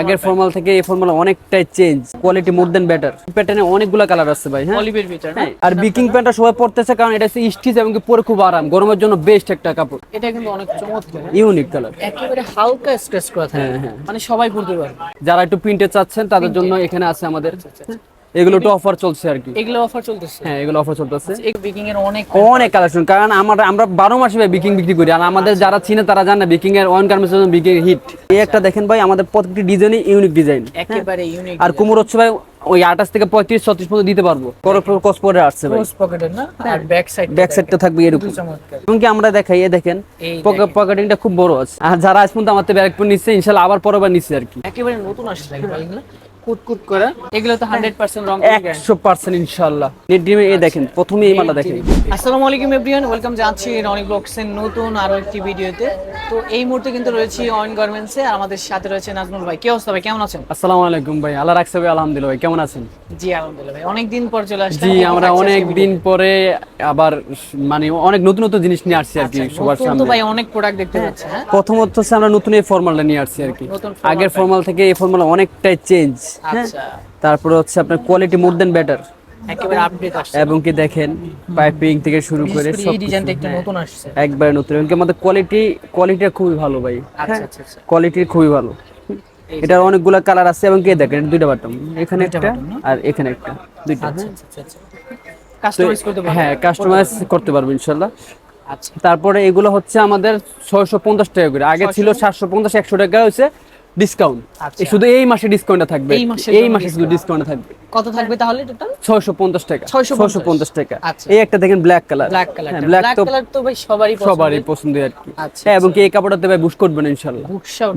আগের ফর্মাল থেকে এই ফর্মাল অনেকটাই change quality more than better প্যাটার্নে অনেকগুলো কালার আছে ভাই হ্যাঁ? অলিভের ভিতর হ্যাঁ, আর বিকিং প্যান্টটা সবাই পড়তেছে কারণ এটা হচ্ছে স্টিচ এবং কি পরে খুব আরাম গরমের জন্য বেস্ট একটা কাপড়। এটা কিন্তু অনেক চমৎকার। ইউনিক কালার একেবারে হালকা স্ট্রেচ করা থাকে। হ্যাঁ, হ্যাঁ। মানে সবাই পড়তে পারে যারা একটু প্রিন্টে চাচ্ছেন তাদের জন্য এখানে আছে আমাদের। এগুলো একটু অফার চলছে আর কি। এগুলো অফার চলতেছে। হ্যাঁ এগুলো অফার চলতেছে। বিকিং এর অনেক অনেক কালেকশন কারণ আমরা আমরা বারো মাসে বিকিং বিক্রি করি আর আমাদের যারা চিনে তারা জানে বিকিং এর ওয়ান গার্মেন্টস বিকিং হিট এই একটা দেখেন ভাই আমাদের প্রত্যেকটি ডিজাইনই ইউনিক ডিজাইন একেবারে ইউনিক আর কুমোর হচ্ছে ভাই ওই আঠাশ থেকে পঁয়ত্রিশ ছত্রিশ পর্যন্ত দিতে পারব। কস পরে আসছে ব্যাক সাইড ব্যাক সাইডটা থাকবে এরকম। এমনকি আমরা দেখাই এ দেখেন পকেটিংটা খুব বড় আছে। আর যারা আজ পর্যন্ত ব্যাগ নিচ্ছে ইনশাল্লাহ আবার পরবার নিচ্ছে আর কি। একেবারে নতুন আসছে কুটকুট করা। এগুলো তো 100% রং একশো পার্সেন্ট ইনশাল্লাহ নেট ডিমে এই দেখেন প্রথমে এই মালটা দেখেন। আসসালামু আলাইকুম এভরিওয়ান ওয়েলকাম জানাচ্ছি ব্লগসের নতুন আরও একটি ভিডিওতে। তো এই মুহূর্তে কিন্তু রয়েছি অয়েন গার্মেন্টসে আর আমাদের সাথে রয়েছে নাজমুল ভাই। কি অবস্থা ভাই কেমন আছেন? আসসালামু আলাইকুম ভাই আল্লাহ রাখছে ভাই আলহামদুলিল্লাহ ভাই কেমন আছেন? জি আলহামদুলিল্লাহ ভাই। অনেক দিন পর চলে আসলাম জি আমরা অনেক দিন পরে আবার মানে অনেক নতুন নতুন জিনিস নিয়ে আসছি আর কি সবার নতুন তো সামনে। ভাই অনেক প্রোডাক্ট দেখতে পাচ্ছি হ্যাঁ? প্রথমত হচ্ছে আমরা নতুন এই ফর্মালটা নিয়ে আসছি আর কি। আগের ফর্মাল থেকে এই ফর্মাল অনেকটাই চেঞ্জ আচ্ছা। তারপরে হচ্ছে আপনার কোয়ালিটি মোর দেন বেটার একেবারে আপডেট আসছে। এবং কি দেখেন পাইপিং থেকে শুরু করে সব ডিজাইনটা একটু নতুন আসছে। একবার নতুন। এবং আমাদের কোয়ালিটি কোয়ালিটিটা খুবই ভালো ভাই। আচ্ছা আচ্ছা আচ্ছা। কোয়ালিটি খুবই ভালো। এটার অনেকগুলো কালার আছে এবং কি দেখেন দুইটা বাটন এখানে একটা আর এখানে একটা। দুইটা। আচ্ছা আচ্ছা আচ্ছা কাস্টমাইজ করতে পারবেন। হ্যাঁ কাস্টমাইজ করতে পারব ইনশাল্লাহ আচ্ছা। তারপরে এগুলো হচ্ছে আমাদের ছয়শো পঞ্চাশ টাকা করে। আগে ছিল সাতশো পঞ্চাশ একশো টাকা হচ্ছে ডিসকাউন্ট আচ্ছা। শুধু এই মাসে ডিসকাউন্টটা থাকবে। এই মাসে শুধু ডিসকাউন্ট থাকবে। কত থাকবে তাহলে টোটাল ছয়শো পঞ্চাশ টাকা। 650 টাকা। আচ্ছা। এই একটা দেখেন black colour black colour black colour তো ভাই সবারই পছন্দ সবারই পছন্দ আর কি। আচ্ছা হ্যাঁ এবং কি এই কাপড়টাতে ভাই বুশ করবে না ইনশাল্লাহ?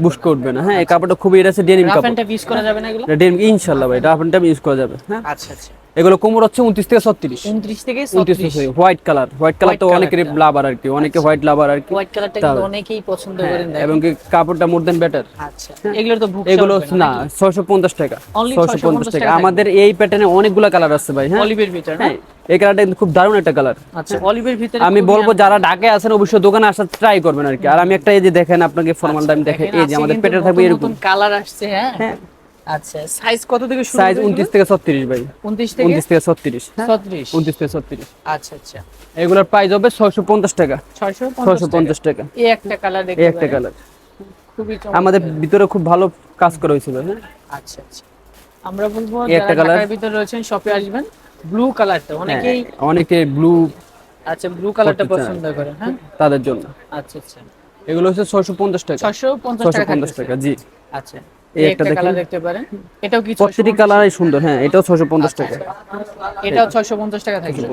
বুশ করবে না। হ্যাঁ এই কাপড়টা খুবই এটা আছে ডেনিম কাপড়। রাফ ইউজ করা যাবে না এগুলো? ডেনিম ইনশাল্লাহ ভাই রাফ ইউজ করা যাবে হ্যাঁ? আচ্ছা আচ্ছা। এগুলো কোমর হচ্ছে উনত্রিশ থেকে ছত্রিশ। 29 থেকে উনত্রিশ হোয়াইট কালার হোয়াইট কালার তো অনেকের লাভার আর কি অনেকে হোয়াইট লাভার আর কি। হোয়াইট কালারটা কিন্তু অনেকেই পছন্দ করেন এবং কি কাপড়টা মোর দেন বেটার আচ্ছা। এগুলোর তো এগুলো না ছয়শো পঞ্চাশ টাকা। Only ছয়শো 650 পঞ্চাশ টাকা আমাদের এই প্যাটার্নে অনেকগুলো কালার আছে ভাই হ্যাঁ? অলিভের ভিতর হ্যাঁ এই কালারটা কিন্তু খুব দারুণ একটা কালার আচ্ছা অলিভের ভিতরে আমি বলব যারা ঢাকায় আছেন অবশ্যই দোকানে আসার ট্রাই করবেন আর কি। আর আমি একটা এই যে দেখেন আপনাকে ফর্মাল আমি দেখেন এই যে আমাদের পেটের থাকবে এরকম। কালার আসছে হ্যাঁ। আচ্ছা সাইজ কত থেকে শুরু সাইজ উনত্রিশ থেকে ছত্রিশ ভাই। 29 থেকে? উনত্রিশ থেকে ছত্রিশ। 36 উনত্রিশ থেকে ছত্রিশ। আচ্ছা আচ্ছা। এগুলোর প্রাইস হবে ছয়শো পঞ্চাশ টাকা। 650 টাকা। এই একটা কালার দেখতে এই একটা কালার খুবই। আমাদের ভিতরে খুব ভালো কাজ করা হয়েছিল হ্যাঁ? আচ্ছা আচ্ছা। আমরা বলব যারা। ঢাকার ভিতরে রয়েছেন শপে আসবেন। ব্লু কালারটা অনেকেই অনেকে ব্লু আচ্ছা ব্লু কালারটা পছন্দ করেন হ্যাঁ? তাদের জন্য। আচ্ছা আচ্ছা। এগুলো হচ্ছে ছয়শো পঞ্চাশ টাকা। 650 পঞ্চাশ টাকা জি। আচ্ছা। এই এই একটা একটা দেখেন। দেখতে পারেন। এটাও কি প্রত্যেকটি কালারই সুন্দর হ্যাঁ এটাও ছয়শো পঞ্চাশ টাকা। এটাও 650 টাকা থাকবে।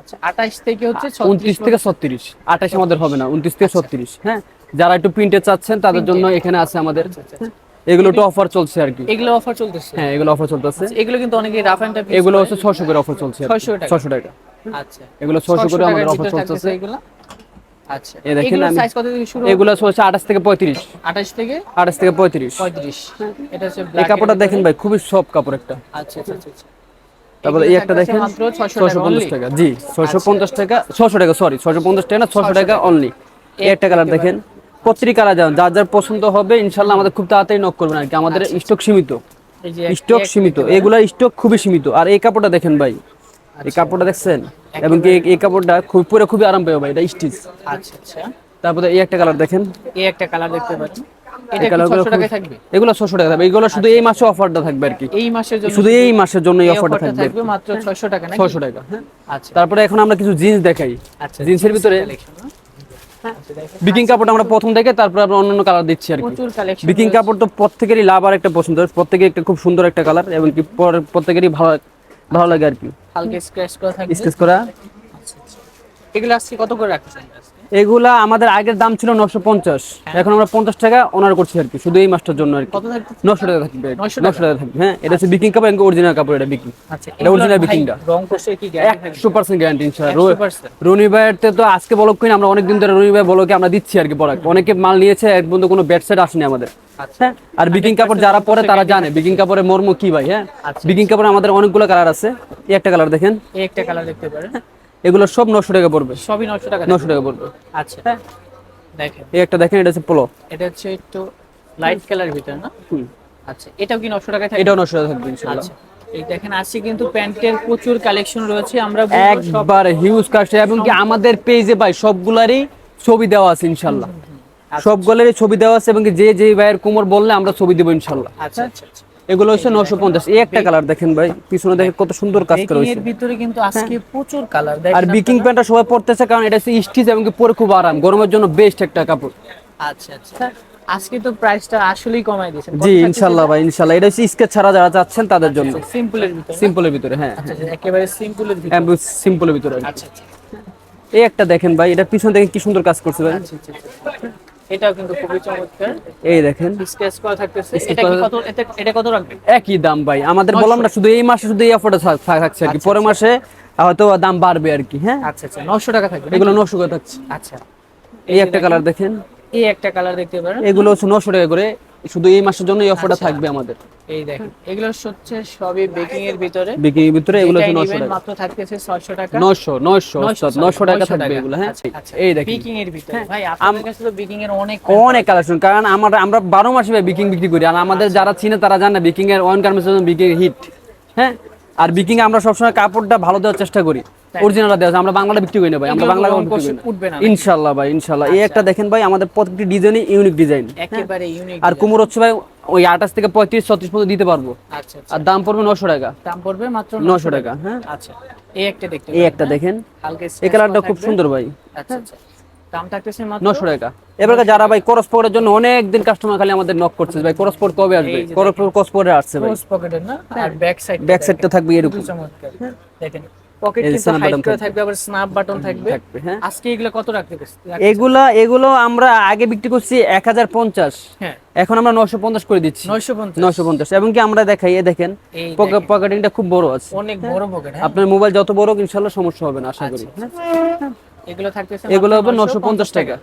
আচ্ছা 28 থেকে হচ্ছে 36 থেকে ছত্রিশ আঠাশ আমাদের হবে না উনত্রিশ থেকে ছত্রিশ হ্যাঁ? যারা একটু প্রিন্টে চাচ্ছেন তাদের জন্য এখানে আছে আমাদের হ্যাঁ, এগুলো একটু অফার চলছে আর কি। এগুলো অফার চলতেছে। হ্যাঁ এগুলো অফার চলতেছে। এগুলো কিন্তু অনেকে রাফ এন্ড টাইপ এগুলো হচ্ছে ছশো করে অফার চলছে 600 টাকা। ছশো টাকা। আচ্ছা। এগুলো ছশো করে আমাদের অফার চলতেছে। এগুলো? আচ্ছা। এই দেখেন আমি- সাইজ কত থেকে শুরু এগুলো হচ্ছে আঠাশ থেকে পঁয়ত্রিশ। 28 থেকে আঠাশ থেকে পঁয়ত্রিশ। 35 এটা হচ্ছে এই কাপড়টা দেখেন ভাই খুবই সব কাপড় একটা। আচ্ছা আচ্ছা আচ্ছা, আচ্ছা। তারপরে এই একটা দেখেন মাত্র 600 ছশো টাকা। জি টাকা ছশো টাকা সরি ছশো পঞ্চাশ টাকা না ছশো টাকা অনলি এই একটা কালার দেখেন কালার যান যার যার পছন্দ হবে ইনশাল্লাহ আমাদের খুব তাড়াতাড়ি নক করবেন আর কি। আমাদের স্টক সীমিত। এই স্টক সীমিত। এগুলা স্টক খুবই সীমিত। আর এই কাপড়টা দেখেন ভাই এই কাপড়টা দেখছেন? এবং কি এই- কাপড়টা খুব পরে খুবই আরাম পাবে ভাই এটা স্টিচ আচ্ছা আচ্ছা। তারপরে এই একটা কালার দেখেন। এই একটা কালার দেখতে পাচ্ছেন এই এটা কি কালারগুলো 600 টাকায় থাকবে? এগুলো ছশো টাকা থাকবে। এগুলো শুধু এই মাসে অফারটা থাকবে আর কি। এই মাসের জন্য শুধু এই মাসের জন্য এই এই অফারটা অফারটা থাকবে। থাকবে মাত্র 600 টাকা ছশো টাকা হ্যাঁ। আচ্ছা। তারপরে এখন আমরা কিছু জিন্স দেখাই। আচ্ছা জিন্সের ভিতরে collection, না? আচ্ছা, বিকিং কাপড় আমরা প্রথম থেকে তারপর আমরা অন্যান্য কালার দিচ্ছি আর কি। বিকিং কাপড় তো প্রত্যেকেরই লাভ আর একটা পছন্দ প্রত্যেকে একটা খুব সুন্দর একটা কালার এবং কি পর- প্রত্যেকেরই ভালো ভালো লাগে আর কি। হালকা স্ক্র্যাচ করা থাকবে। স্ক্র্যাচ করা? এগুলো আজকে কত করে রাখছেন? এগুলা আমাদের আগের দাম ছিল নশো পঞ্চাশ। এখন আমরা পঞ্চাশ টাকা অনার করছি আর কি শুধু এই মাসটার জন্য আর কি। নশো টাকা থাকবে। নশো টাকা। থাকবে হ্যাঁ এটা হচ্ছে বিকিং কাপড় অরিজিনাল কাপড় এটা বিকিং আচ্ছা এটা ভাই বিকিংটা। একশো পার্সেন্ট গ্যারান্টি 100% রনি ভাইয়ের তো আজকে বলক কিনা আমরা অনেকদিন ধরে রনি ভাই বলকে আমরা দিচ্ছি আর কি প্রোডাক্ট অনেকে মাল নিয়েছে এক বন্ধু কোনো বেড সেট আসেনি আমাদের। আচ্ছা। হ্যাঁ আর বিকিং কাপড় যারা পরে তারা জানে বিকিং কাপড়ের মর্ম কি ভাই হ্যাঁ? আচ্ছা। বিকিং কাপড়ে আমাদের অনেকগুলো কালার আছে। এই একটা কালার দেখেন। একটা কালার দেখতে পারেন। এগুলো সব নশো টাকা পড়বে। সবই 900 টাকা নশো টাকা পড়বে। আচ্ছা দেখেন। এই একটা দেখেন এটা হচ্ছে পোলো এটা হচ্ছে একটু লাইট কালার ভিতরে না? আচ্ছা এটাও কি নশো থাকে এটাও নশো টাকা থাকবে ইনশাল্লাহ। আচ্ছা এই দেখেন আজকে কিন্তু প্যান্টের প্রচুর কালেকশন রয়েছে। আমরা একবার হিউজ কাস্ট এবং কি আমাদের পেজে ভাই সবগুলারই ছবি দেওয়া আছে ইনশাল্লাহ। সবগুলারই ছবি দেওয়া আছে এবং যে যে ভাইয়ের কোমর বললে আমরা ছবি দেবো ইনশাল্লাহ। আচ্ছা আচ্ছা আচ্ছা। এগুলো হচ্ছে নশো পঞ্চাশ। এই একটা কালার দেখেন ভাই পিছনে দেখে কত সুন্দর কাজ করা হয়েছে এর ভিতরে কিন্তু আজকে প্রচুর কালার আর বিকিং প্যান্টটা সবাই পড়তেছে কারণ এটা হচ্ছে স্টিচ এবং পরে খুব আরাম গরমের জন্য বেস্ট একটা কাপড়। আচ্ছা আচ্ছা। আজকে তো প্রাইসটা আসলেই কমাই দিয়েছেন জি ইনশাল্লাহ ভাই ইনশাল্লাহ। এটা হচ্ছে স্কেচ ছাড়া যারা চাচ্ছেন তাদের জন্য। সিম্পলের ভিতরে সিম্পলের ভিতরে হ্যাঁ। আচ্ছা আচ্ছা, একেবারে সিম্পলের ভিতরে। সিম্পলের ভিতরে। আচ্ছা আচ্ছা। এই একটা দেখেন ভাই এটা পিছন থেকে কি সুন্দর কাজ করছে ভাই। আচ্ছা, আচ্ছা, আচ্ছা। এটাও কিন্তু খুবই চমৎকার। এই দেখেন। স্কেচ করা থাকতেছে। এটা কি কত এটা কত রাখবেন? একই দাম ভাই। আমাদের বললাম না শুধু এই মাসে শুধু এই অফারটা থাকছে আর কি। পরের মাসে হয়তো দাম বাড়বে আর কি হ্যাঁ? আচ্ছা আচ্ছা। 900 টাকা থাকবে এগুলো নশো করে থাকছে। আচ্ছা। এই একটা কালার দেখেন। এই একটা কালার দেখতে পারেন। এগুলো হচ্ছে নশো টাকা করে শুধু এই মাসের জন্য এই অফারটা থাকবে আমাদের। এই দেখেন এগুলো হচ্ছে সবই বেকিং এর ভিতরে। বেকিং এর ভিতরে এগুলো হচ্ছে এটাই নশো নেবেন টাকা। মাত্র থাকতেছে 600 টাকা। 900 900 900 টাকা থাকবে এগুলো হ্যাঁ? এই দেখেন। বেকিং এর ভিতরে। ভাই আপনাদের কাছে তো বেকিং এর অনেক অনেক কালেকশন কারণ আমরা আমরা বারো মাসে বেকিং বিক্রি করি আর আমাদের যারা চিনে তারা জানে বেকিং এর অন গার্মেন্টস বেকিং হিট হ্যাঁ? আর বিকিং আমরা সবসময় কাপড়টা ভালো দেওয়ার চেষ্টা করি। অরিজিনালটা দেওয়া আমরা বাংলাটা বিক্রি করি না ভাই আমরা বাংলা উঠবে না ইনশাল্লাহ ভাই ইনশাল্লাহ এই একটা দেখেন ভাই আমাদের প্রত্যেকটি ডিজাইনই ইউনিক ডিজাইন একেবারে ইউনিক আর কুমোর হচ্ছে ভাই ওই আঠাশ থেকে পঁয়ত্রিশ ছত্রিশ পর্যন্ত দিতে পারব। আচ্ছা আচ্ছা। আর দাম পড়বে নশো টাকা। দাম পড়বে মাত্র নশো টাকা হ্যাঁ? আচ্ছা। এই একটা দেখতে এই একটা দেখেন। হালকা এই কালারটা খুব সুন্দর ভাই। আচ্ছা আচ্ছা। দাম থাকতেছে মাত্র নশো টাকা। এবার যারা ভাই করস পকেটের জন্য অনেক দিন কাস্টমার খালি আমাদের নক করছে ভাই। করস পকেট কবে আসবে? এই যে করস করস পকেটে আসছে ভাই। ক্লোজ পকেটের না? আর ব্যাক সাইড ব্যাক সাইডটা থাকবে এরকম। চমৎকার। দেখেন পকেট কিন্তু হাইড button থাকবে আবার স্ন্যাপ বাটন থাকবে। থাকবে হ্যাঁ। আজকে এগুলো কত রাখতে পারছি এগুলো আমরা আগে বিক্রি করছি এক হাজার পঞ্চাশ। হ্যাঁ। এখন আমরা নশো পঞ্চাশ করে দিচ্ছি। 950 নশো পঞ্চাশ। এবং কি আমরা দেখাই এ দেখেন পকেটিংটা খুব বড় আছে। অনেক বড় পকেট হ্যাঁ। আপনার মোবাইল যত বড় ইনশাল্লাহ সমস্যা হবে না আশা করি। এগুলো থাকতেছে এগুলো হবে নশো পঞ্চাশ টাকা।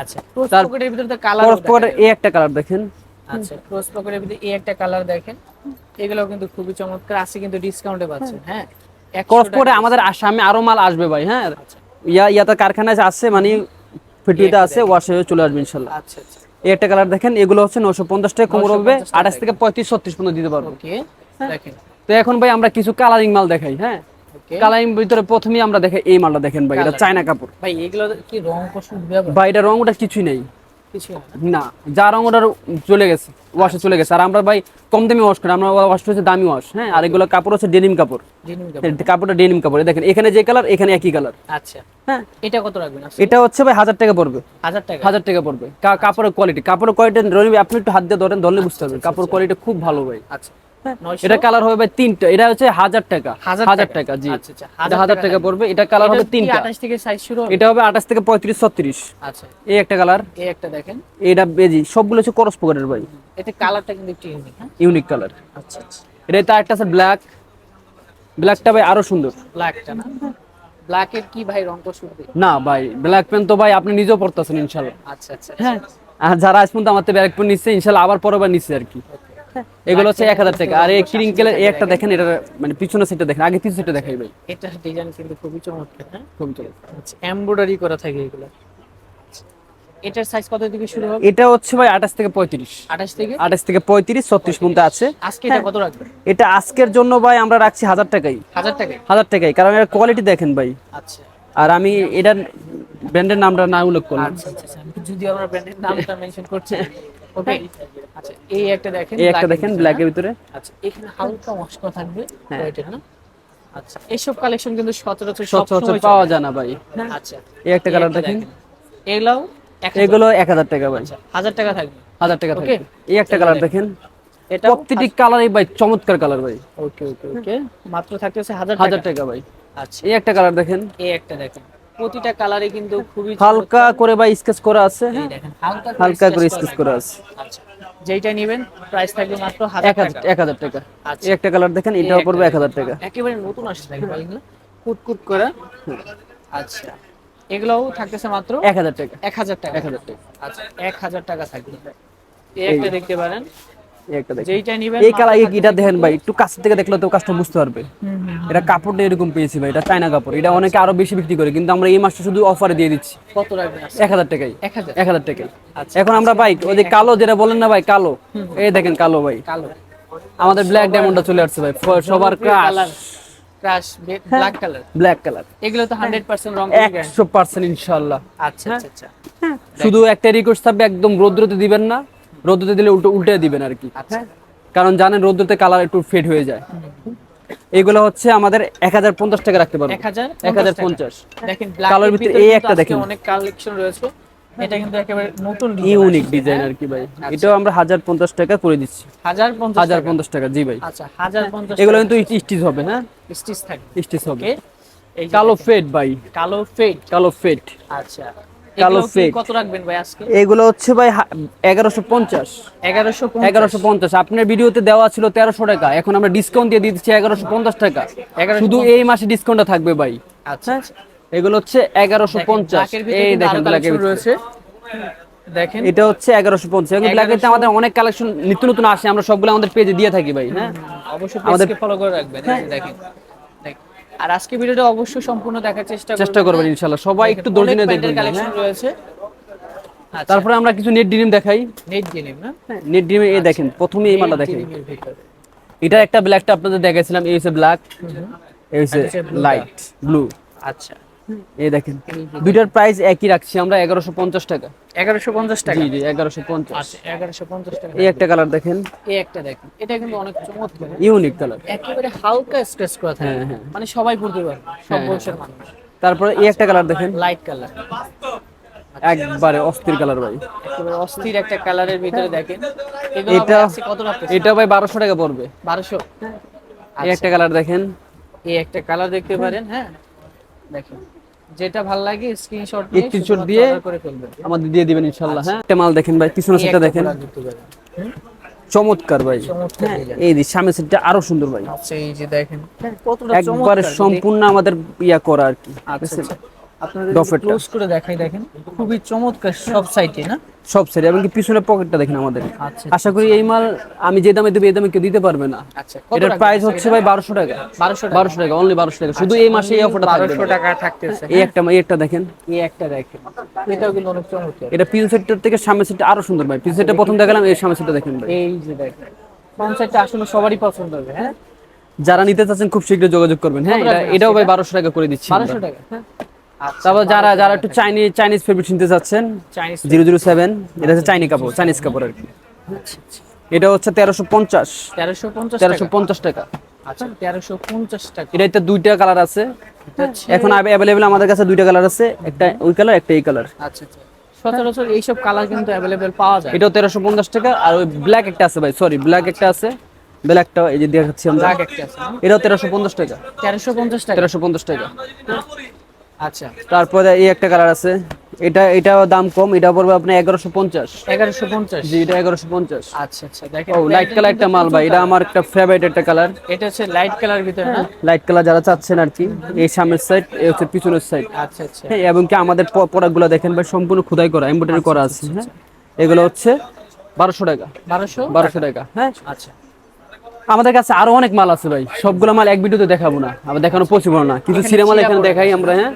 আচ্ছা তার- পকেটের ভিতরে তো কালার করস পকেটের এই একটা কালার দেখেন। আচ্ছা ক্লোজ পকেটের ভিতরে এই একটা কালার দেখেন। এগুলো কিন্তু খুবই চমৎকার আছে কিন্তু ডিসকাউন্টে পাচ্ছেন হ্যাঁ। 100 করস পকেটে আমাদের সামনে আরও মাল আসবে ভাই হ্যাঁ। ইয়া ইয়াতে কারখানায় আছে মানে ফিটিতে আছে ওয়াশ হয়ে চলে আসবে ইনশাল্লাহ। আচ্ছা আচ্ছা। এই একটা কালার দেখেন এগুলো হচ্ছে নশো পঞ্চাশ টাকা কোমর হবে 950 টাকা। আঠাশ থেকে পঁয়ত্রিশ ছত্রিশ পর্যন্ত দিতে পারব। ওকে দেখেন। তো এখন ভাই আমরা কিছু কালারিং মাল দেখাই হ্যাঁ। কালারিং ভিতরে প্রথমেই আমরা দেখাই এই মালটা দেখেন ভাই এটা চায়না কাপড়। ভাই এগুলো কি রং কষুন ভাই এটা রং ওটা কিছুই নেই। না। যা রং ওটার চলে গেছে ওয়াশে চলে গেছে। আর আমরা ভাই কম দামি ওয়াশ করি আমরা ওয়াশ হচ্ছে দামি ওয়াশ হ্যাঁ? আর এগুলো কাপড় হচ্ছে ডেনিম কাপড়। কাপড়টা ডেনিম কাপড়। দেখেন এখানে যে কালার এখানে একই কালার আচ্ছা। হ্যাঁ? এটা কত রাখবেন? এটা হচ্ছে ভাই হাজার টাকা পড়বে। হাজার টাকা? হাজার টাকা পড়বে। কাপড়ের কোয়ালিটি কাপড়ের কোয়ালিটি আপনি একটু হাত দিয়ে ধরেন ধরলে বুঝতে পারবেন। কাপড় কোয়ালিটি খুব ভালো ভাই। আচ্ছা? এটা কালার হবে ভাই তিনটা এটা হচ্ছে হাজার টাকা। হাজার হাজার টাকা? টাকা জি। আচ্ছা, আচ্ছা, এটা হাজার হাজার টাকা টাকা পড়বে এটা কালার হবে তিনটা। 28 থেকে সাইজ শুরু এটা হবে আঠাশ থেকে পঁয়ত্রিশ ছত্রিশ। আচ্ছা। এই একটা কালার এই একটা দেখেন। এটা বেজি সবগুলো হচ্ছে করস পকেটের ভাই। এতে কালারটা কিন্তু একটু ইউনিক হ্যাঁ? ইউনিক কালার আচ্ছা এটা তার একটা আছে ব্ল্যাক ব্ল্যাকটা ভাই আরও সুন্দর। ব্ল্যাকটা না? ব্ল্যাকের কি ভাই রং না ভাই ব্ল্যাক পেন তো ভাই আপনি নিজেও পড়তেছেন ইনশাল্লাহ আচ্ছা আচ্ছা হ্যাঁ। আর যারা আজ পর্যন্ত আমার ব্ল্যাক পেন নিচ্ছে ইনশাল্লাহ আবার পরবার নিচ্ছে আর কি। এগুলো হচ্ছে এক হাজার টাকা। আর এই ক্রিঙ্কেলের এই একটা দেখেন এটা মানে পিছনে সেটা দেখেন আগে পিছনে সেটা দেখাই ভাই। এটা ডিজাইন কিন্তু খুবই চমৎকার হ্যাঁ? খুবই। আচ্ছা এমব্রয়ডারি করা থাকে এগুলো। এটার সাইজ কত থেকে শুরু হবে? এটা হচ্ছে ভাই আঠাশ থেকে পঁয়ত্রিশ। 28 থেকে? আঠাশ থেকে পঁয়ত্রিশ ছত্রিশ পর্যন্ত আছে। আজকে এটা কত রাখবেন? এটা আজকের জন্য ভাই আমরা রাখছি হাজার টাকাই। হাজার টাকা হাজার টাকাই কারণ এর কোয়ালিটি দেখেন ভাই। আচ্ছা। আর আমি এটার ব্র্যান্ডের নামটা না উল্লেখ করলাম। আচ্ছা আচ্ছা আচ্ছা। যদি আমরা ব্র্যান্ডের নামটা মেনশন করছি ওকে আচ্ছা এই একটা দেখেন এই একটা দেখেন ভিতরে, ব্ল্যাকের ভিতরে। আচ্ছা এখানে হালকা মস্ক থাকবে হ্যাঁ। হোয়াইটের না? আচ্ছা এইসব কালেকশন কিন্তু সচরাচর সচরাচর পাওয়া যায় না ভাই। আচ্ছা এই একটা কালার দেখেন। এগুলাও এগুলো এক হাজার টাকা ভাই। হাজার টাকা থাকবে। হাজার টাকা. থাকবে। এই একটা কালার দেখেন। এটা প্রত্যেকটি কালারই ভাই চমৎকার কালার ভাই। ওকে ওকে ওকে মাত্র থাকতেছে হাজার হাজার টাকা। ভাই। আচ্ছা। এই একটা কালার দেখেন। এই একটা দেখেন। প্রতিটা কালারে কিন্তু খুবই হালকা করে ভাই স্কেচ করা আছে দেখেন হালকা করে স্কেচ করা আছে। আচ্ছা নেবেন প্রাইস থাকবে মাত্র হাজার এক হাজার টাকা। আচ্ছা। এই একটা কালার দেখেন এটাও পড়বে এক হাজার টাকা। একেবারে নতুন আসছে এগুলো কুটকুট করে। আচ্ছা এগুলোও থাকতেছে মাত্র এক হাজার টাকা। এক হাজার টাকা। এক হাজার টাকা। আচ্ছা এক হাজার টাকা থাকবে। এই একটা দেখতে পারেন। যেইটা নিবেন এই কালার এটা দেখেন ভাই একটু কাছ থেকে দেখলে তো কাজটা বুঝতে পারবে। এটা কাপড়টা এরকম পেয়েছি ভাই এটা চায়না কাপড়। এটা অনেকে আরও বেশি বিক্রি করে কিন্তু আমরা এই মাসটা শুধু অফারে দিয়ে দিচ্ছি। কত রাখবেন আজকে? এক হাজার টাকাই। এক হাজার? এক হাজার টাকাই। আচ্ছা। এখন আমরা ভাই ওই যে কালো যেটা বলেন না ভাই কালো। এই দেখেন কালো ভাই। কালো। আমাদের ব্ল্যাক ডায়মন্ডটা চলে আসছে ভাই সবার crush black colour black colour এগুলো তো রং একশো পার্সেন্ট ইনশাল্লাহ আচ্ছা আচ্ছা আচ্ছা। শুধু একটা রিকোয়েস্ট থাকবে একদম রৌদ্রতে দিবেন না। রৌদ্রতে দিলে উল্টো উল্টে দিবেন আর কি। আচ্ছা। কারণ জানেন রৌদ্রতে কালার একটু ফেড হয়ে যায়। এগুলো হচ্ছে আমাদের এক হাজার পঞ্চাশ টাকা রাখতে পারব। এক হাজার পঞ্চাশ কালোর ভিতরে এই একটা দেখেন। অনেক কালেকশন রয়েছে। এটা কিন্তু একেবারে নতুন ইউনিক ডিজাইন আর কি ভাই। এটাও আমরা হাজার পঞ্চাশ টাকা করে দিচ্ছি। হাজার পঞ্চাশ হাজার টাকা। পঞ্চাশ টাকা জি ভাই। আচ্ছা এগুলো কিন্তু স্টিচ হবে হ্যাঁ? স্টিচ থাকবে। স্টিচ হবে। কালো ফেড ভাই। কালো ফেড কালো ফেড আচ্ছা। কালো এগুলো কত রাখবেন ভাই আজকে? এগুলো হচ্ছে ভাই এগারোশো পঞ্চাশ। এগারোশো এগারোশো পঞ্চাশ। আপনার ভিডিওতে দেওয়া ছিল তেরোশো টাকা। এখন আমরা ডিসকাউন্ট দিয়ে দিচ্ছি এগারোশো পঞ্চাশ টাকা। 1150 শুধু এই মাসে ডিসকাউন্টটা থাকবে ভাই। আচ্ছা আচ্ছা। এগুলো হচ্ছে এগারোশো দেখেন, পঞ্চাশ। black এর ভিতরে এই দেখেন ব্ল্যাকের রয়েছে। দেখেন। এটা হচ্ছে এগারোশো পঞ্চাশ। এবং ব্ল্যাকের আমাদের অনেক কালেকশন নিত্য নতুন আসে। আমরা সবগুলো আমাদের পেজে দিয়ে থাকি ভাই হ্যাঁ? অবশ্যই আমাদের- পেজকে ফলো করে রাখবেন। এই যে দেখেন দেখেন। আর আজকে ভিডিওটা অবশ্যই সম্পূর্ণ দেখার চেষ্টা চেষ্টা করবেন ইনশাআল্লাহ। সবাই একটু ধৈর্য নিয়ে দেখবেন কালেকশন হ্যাঁ। রয়েছে। আচ্ছা। তারপরে আমরা কিছু নেট ডিনিম দেখাই। নেট ডিনিম না নেট ডিনিম এই দেখেন প্রথমে এই মালটা দেখেন। এটা একটা ব্ল্যাকটা আপনাদের দেখাইছিলাম এই হচ্ছে ব্ল্যাক এই হচ্ছে লাইট ব্লু আচ্ছা। এই দেখেন দুইটার প্রাইস একই রাখছি আমরা এগারোশো পঞ্চাশ টাকা। এগারোশো পঞ্চাশ টাকা? জি জি এগারোশো পঞ্চাশ। আচ্ছা এগারোশো পঞ্চাশ টাকা। এই একটা কালার দেখেন। এই একটা দেখেন। এটা কিন্তু অনেক চমৎকার। ইউনিক কালার একেবারে হালকা স্ক্র্যাচ করা থাকে। হ্যাঁ, হ্যাঁ। মানে সবাই পড়তে পারবে সব হ্যাঁ, বয়সের মানুষ। তারপরে এই একটা কালার দেখেন। লাইট কালার একবারে অস্থির কালার ভাই। একেবারে অস্থির একটা কালারের ভিতরে দেখেন। এটা কত রাখতে এটা ভাই বারোশো টাকা পড়বে। বারোশো? এই একটা কালার দেখেন। এই একটা কালার দেখতে পারেন হ্যাঁ। দেখেন। যেটা ভালো লাগে স্ক্রিনশট নিয়ে স্ক্রিনশট দিয়ে করে ফেলবেন। আমাদের দিয়ে দিবেন ইনশাআল্লাহ হ্যাঁ? একটা মাল দেখেন ভাই পিছনে সেটা দেখেন। চমৎকার ভাই। হ্যাঁ, এই যে সামনের সেটটা আরও সুন্দর ভাই। আচ্ছা এই যে দেখেন। কতটা একবারে সম্পূর্ণ আমাদের ইয়া করা আর কি আচ্ছা আচ্ছা। আপনাদের ক্লোজ করে দেখাই দেখেন। খুবই চমৎকার সব সাইটে না? সব সেট এবং পিছনের পকেটটা দেখেন আমাদের। আচ্ছা আশা করি এই মাল আমি যে দামে দেবো এই দামে কেউ দিতে পারবে না। আচ্ছা এটার প্রাইস হচ্ছে ভাই বারোশো টাকা। 1200 টাকা। বারোশো টাকা অনলি বারোশো টাকা। শুধু এই মাসে এই অফারটা বারোশো টাকা থাকতেছে। এই একটা এই একটা দেখেন। এই একটা দেখেন। এটাও কিন্তু অনেক চমৎকার। এটা পিছন সেটটার থেকে সামনের সেটটা আরও সুন্দর ভাই। পিছন সেটটা প্রথম দেখালাম এই সামনের সেটটা দেখেন ভাই। এই যে দেখেন। কনসেপ্টটা আসলে সবারই পছন্দ হবে হ্যাঁ? যারা নিতে চাচ্ছেন খুব শীঘ্র যোগাযোগ করবেন। হ্যাঁ এটাও ভাই বারোশো টাকা করে দিচ্ছি। বারোশো টাকা হ্যাঁ? আচ্ছা তারপর যারা যারা একটু চাইনিজ চাইনিজ ফেব্রিক নিতে চাচ্ছেন জিরো জিরো সেভেন এটা হচ্ছে চাইনি কাপড় চাইনিজ কাপড় আর কি। এটা হচ্ছে তেরোশো পঞ্চাশ। তেরোশো পঞ্চাশ তেরোশো পঞ্চাশ টাকা। আচ্ছা তেরোশো পঞ্চাশ টাকা। এটা দুইটা কালার আছে। এখন অ্যাভেলেবেল আমাদের কাছে দুইটা কালার আছে একটা ওই কালার একটা এই কালার। আচ্ছা আচ্ছা। সচরাচর এইসব কালার কিন্তু অ্যাভেলেবেল পাওয়া যায়। এটাও তেরোশো পঞ্চাশ টাকা আর ওই ব্ল্যাক একটা আছে ভাই সরি ব্ল্যাক একটা আছে। ব্ল্যাকটা এই যে দেখাচ্ছি আমরা। এটাও তেরোশো পঞ্চাশ টাকা। তেরোশো পঞ্চাশ টাকা। তেরোশো পঞ্চাশ টাকা। আচ্ছা। তারপরে এই একটা কালার আছে। এটা এটাও দাম কম এটা পড়বে পঞ্চাশ। এগারোশো পঞ্চাশ? জি এটা এগারোশো পঞ্চাশ। আচ্ছা আচ্ছা দেখেন ও লাইট কালার একটা মাল ভাই এটা আমার একটা ফেভারিট একটা কালার এটা হচ্ছে লাইট কালার ভিতরে না? লাইট কালার যারা চাচ্ছেন আর কি এই সামনের সাইড এই হচ্ছে পিছনের সাইড আচ্ছা আচ্ছা। হ্যাঁ এবং কি আমাদের প্রোডাক্টগুলো দেখেন ভাই সম্পূর্ণ খোদাই করা এমব্রয়ডারি করা আছে হ্যাঁ? এগুলো হচ্ছে বারোশো টাকা। বারোশো? বারোশো টাকা হ্যাঁ? আচ্ছা। আমাদের কাছে আরও অনেক মাল আছে ভাই সবগুলো মাল এক ভিডিওতে দেখাবো না আবার দেখানো পসিবল না। কিছু এখানে সিরা এখানে দেখাই আমরা হ্যাঁ?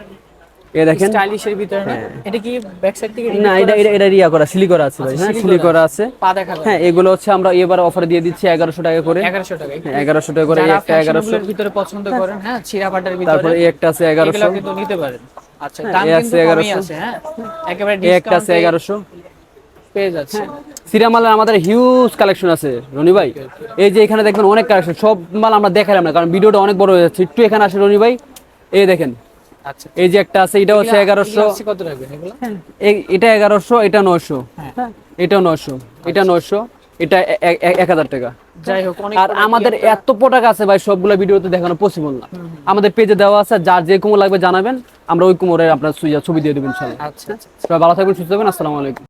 এ দেখেন স্টাইলিশের ভিতরে না? এটা কি ব্যাক সাইড থেকে না এটা এটা এটা রিয়া করা সিলি করা আছে ভাই। হ্যাঁ সিলি সিলি করা। আছে। পা দেখা হ্যাঁ এগুলো হচ্ছে আমরা এবার অফারে দিয়ে দিচ্ছি টাকা করে। টাকা হ্যাঁ টাকা করে একটা এর ভিতরে পছন্দ করেন হ্যাঁ ছিঁড়া ফাটার ভিতরে তারপরে এই একটা আছে এগারোশো। এগুলো কিন্তু নিতে পারেন। আচ্ছা দাম কিন্তু কমই আছে হ্যাঁ? একেবারে এই একটা আছে ডিসকাউন্টে এগারোশো। পেয়ে যাচ্ছে। সিরা আমাদের হিউজ কালেকশন আছে রনি ভাই। এই যে এখানে দেখবেন অনেক কালেকশন সব মাল আমরা দেখালাম না কারণ ভিডিওটা অনেক বড় হয়ে যাচ্ছে। একটু এখানে আসে রনি ভাই। এই দেখেন আচ্ছা এই যে একটা আছে এটা হচ্ছে এগারোশো কত রাখবেন এটা এগারোশো এটা নয়শো। হ্যাঁ। এটা নয়শো এটা নয়শো এটা এ- এক হাজার টাকা। যাই হোক আর আমাদের এত প্রোডাক্ট আছে ভাই সবগুলো ভিডিওতে দেখানো পসিবল না। আমাদের পেজে দেওয়া আছে যার যে কুমোর লাগবে জানাবেন। আমরা ওই কুমোরের আপনার ছবি দিয়ে দেবেন ইনশাল্লাহ আচ্ছা আচ্ছা। সবাই ভালো থাকবেন সুস্থ থাকবেন আসসালামু আলাইকুম।